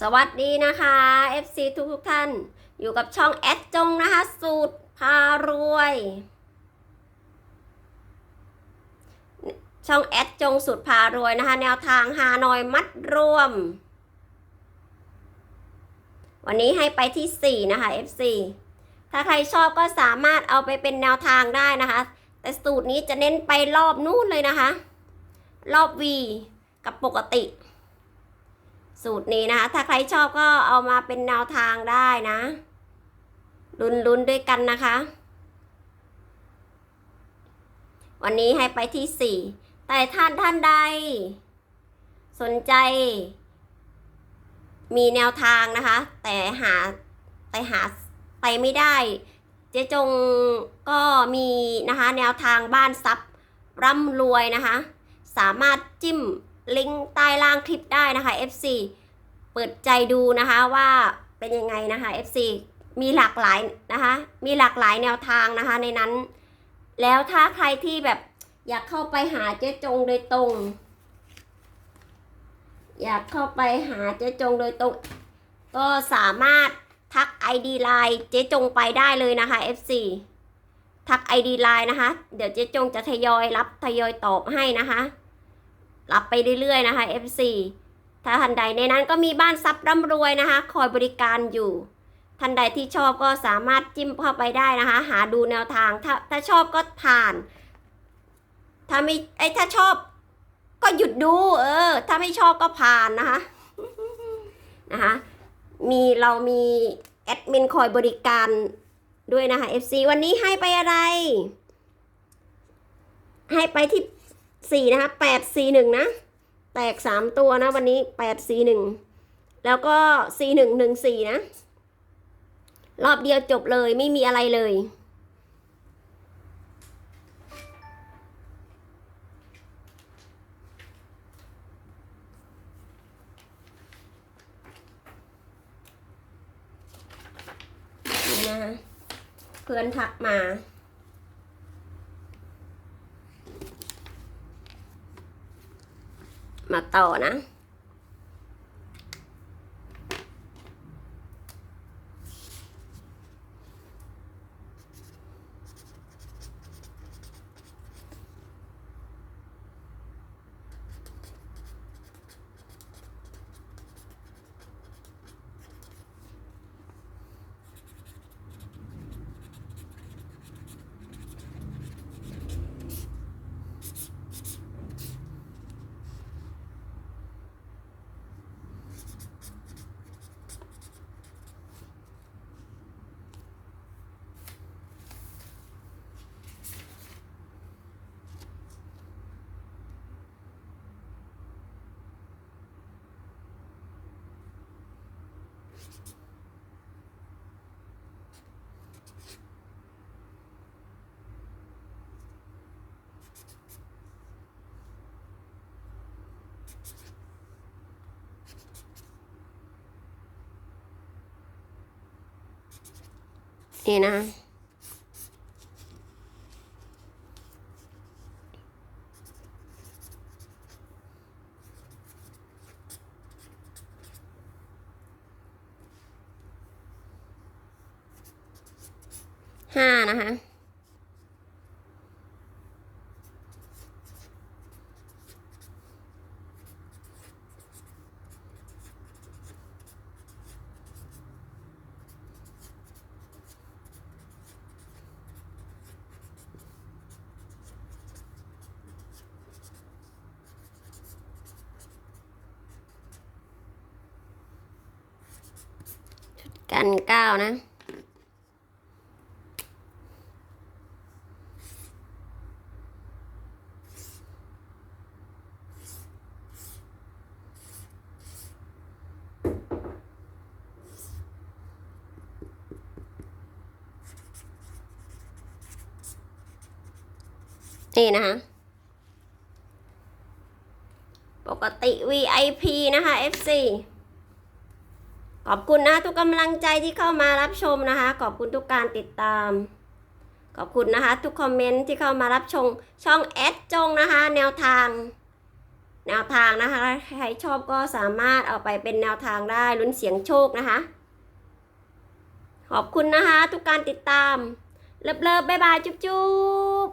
สวัสดีนะคะ FC ทุกทุกท่าน อยู่กับช่องแอดจงนะคะ สูตรพารวย ช่องแอดจงสูตรพารวยนะคะ แนวทางฮานอยมัดรวม วันนี้ให้ไปที่ 4 นะคะ FC ถ้าใครชอบก็สามารถเอาไปเป็นแนวทางได้นะคะ แต่สูตรนี้จะเน้นไปรอบนู่นเลยนะคะ รอบ V กับปกติ สูตรนี้นะคะ ถ้าใครชอบก็เอามาเป็นแนวทางได้นะ ลุ้นลุ้นๆด้วยกันนะคะ วันนี้ให้ไปที่4แต่ท่านท่านใด สนใจ มีแนวทางนะคะ แต่หาแต่หาไปไม่ได้ เจ๊จงก็มีนะคะ แนวทางบ้านซับร่ำรวยนะคะ สามารถจิ้ม ลิงก์ใต้ล่างคลิปได้นะคะ FC เปิดใจดูนะคะว่าเป็นยังไงนะคะ FC มีหลากหลายนะคะ มีหลากหลายแนวทางนะคะในนั้น แล้วถ้าใครที่แบบอยากเข้าไปหาเจ๊จงโดยตรง อยากเข้าไปหาเจ๊จงโดยตรง ก็สามารถทัก ID ไลน์เจ๊จงไปได้เลยนะคะ FC ทัก ID ไลน์นะคะ เดี๋ยวเจ๊จงจะทยอยรับทยอยตอบให้นะคะ รับไปเรื่อยๆนะคะ FC ถ้าท่านใดในนั้นก็มีบ้านซับร่ำรวยนะคะ คอยบริการอยู่ ท่านใดที่ชอบก็สามารถจิ้มเข้าไปได้นะคะ หาดูแนวทาง ถ้าถ้าชอบก็ผ่าน ถ้าไม่ไอถ้าชอบ ก็หยุดดู เออ ถ้าไม่ชอบก็ผ่านนะคะ นะคะ มีเรามีแอดมินคอยบริการด้วยนะคะ FC วันนี้ให้ไปอะไร ให้ไปที่ สี่นะคะแปดสี่หนึ่งนะ แตกสามตัวนะวันนี้แปดสี่หนึ่งแล้วก็สี่หนึ่งหนึ่งสี่นะ รอบเดียวจบเลยไม่มีอะไรเลยเพื่อนทักมา มาต่อนะ นี่นะ ห้านะคะ กันเก้านะ นี่นะคะปกติ VIP นะคะ FC ขอบคุณนะทุกกำลังใจที่เข้ามารับชมนะคะ ขอบคุณทุกการติดตาม ขอบคุณนะคะ ทุกคอมเมนต์ที่เข้ามารับชมช่องแอดจงนะคะ แนวทาง แนวทางนะคะใครชอบก็สามารถเอาไปเป็นแนวทางได้ลุ้นเสียงโชคนะคะ ขอบคุณนะคะ ทุกการติดตาม เลิฟเลิฟบายบายจุ๊บจุ๊บ